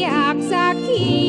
อยากสักที